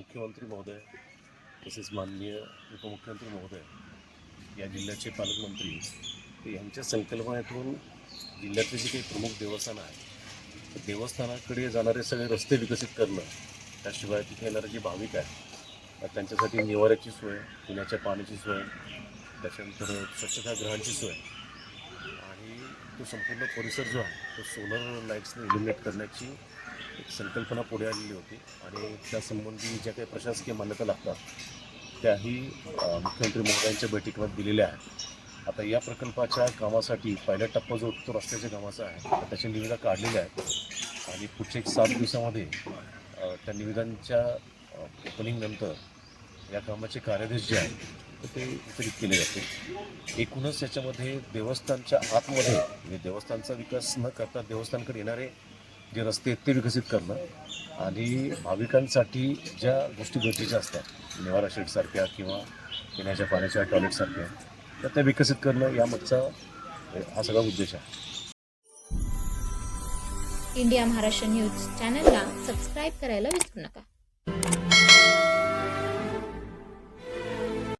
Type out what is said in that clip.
मुख्यमंत्री महोदय तसेच माननीय उपमुख्यमंत्री महोदय या जिल्ह्याचे पालकमंत्री तर यांच्या संकल्पनेतून जिल्ह्यातले जे काही प्रमुख देवस्थानं आहेत देवस्थानाकडे जाणारे सगळे रस्ते विकसित करणं त्याशिवाय तिथे येणारे जे भाविक आहेत त्यांच्यासाठी निवाऱ्याची सोय पिण्याच्या पाण्याची सोय त्याच्यानंतर स्वच्छतागृहांची सोय आणि तो संपूर्ण परिसर जो आहे तो सोलर लाईट्सने इल्युमिनेट करण्याची एक संकल्पना पुढे आलेली होती आणि त्यासंबंधी ज्या काही प्रशासकीय मान्यता लागतात त्याही मुख्यमंत्री महोदयांच्या बैठकीमध्ये दिलेल्या आहेत. आता या प्रकल्पाच्या कामासाठी पहिला टप्पा जो तो रस्त्याच्या कामाचा आहे त्याच्या निविदा काढलेल्या आहेत. आणि पुढच्या एक सात दिवसामध्ये त्या निविदांच्या ओपनिंगनंतर या कामाचे कार्यादेश जे आहेत ते वितरित केले जाते एकूणच याच्यामध्ये देवस्थानच्या आतमध्ये म्हणजे देवस्थानचा विकास न करता देवस्थानकडे येणारे जे रस्ते आहेत ते विकसित करणं आणि भाविकांसाठी ज्या गोष्टी गरजेच्या असतात निवारा शेडसारख्या किंवा पिण्याच्या पाण्याच्या टॉयलेटसारख्या तर त्या विकसित करणं यामागचा हा सगळा उद्देश आहे. इंडिया महाराष्ट्र न्यूज चॅनलला सबस्क्राईब करायला विसरू नका.